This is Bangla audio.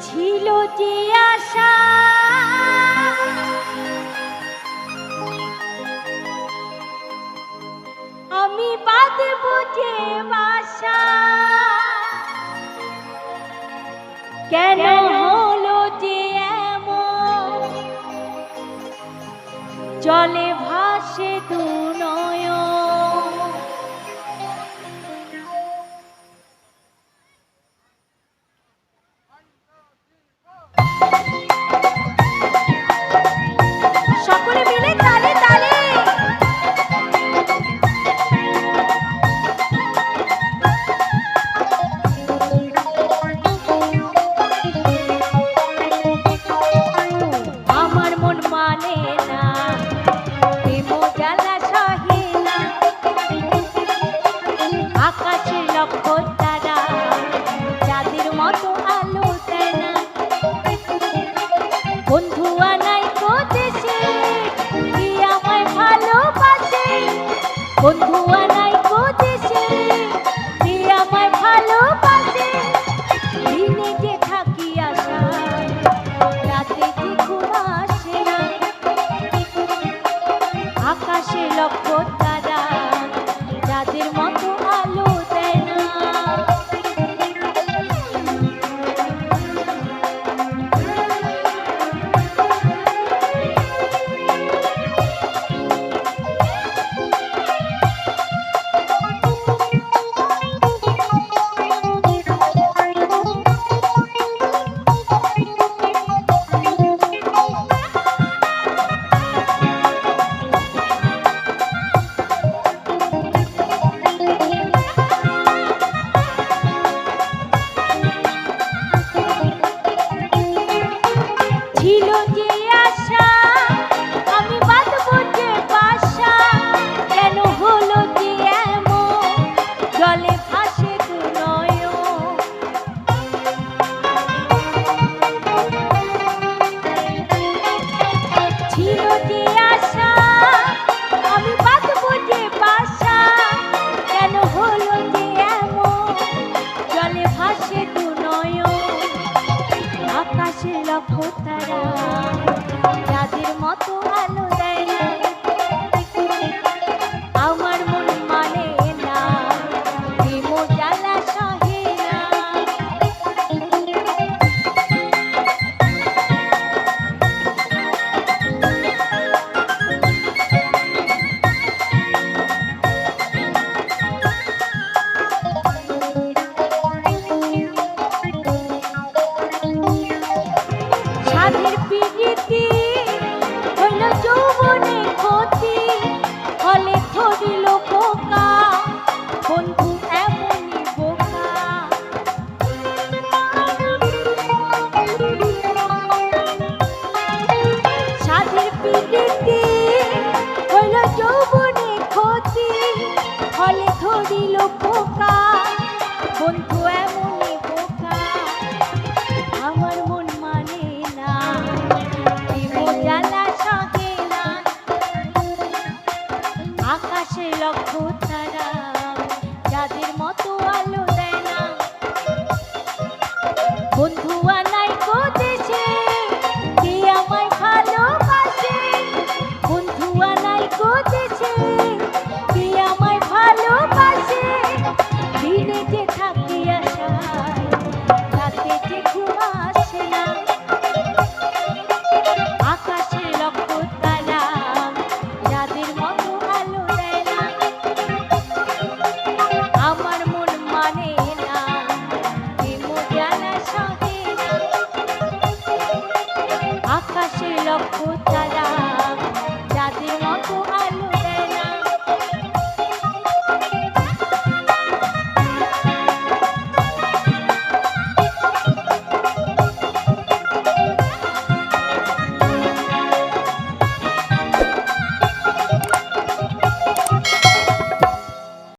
ছিল যে আশা। আমি বাদে বুঝে বাসা। কেন হলো যে এমন? জলে ভাসে দুনো বন্ধু আনা স্মৃতি হইল যৌবনে ক্ষতি হলে ধরিল পোকা বন্ধু এমনই বোকা। সাধের পিড়িতি হইল যৌবনে আকাশে লক্ষ্য তারা যাদের মতো আলো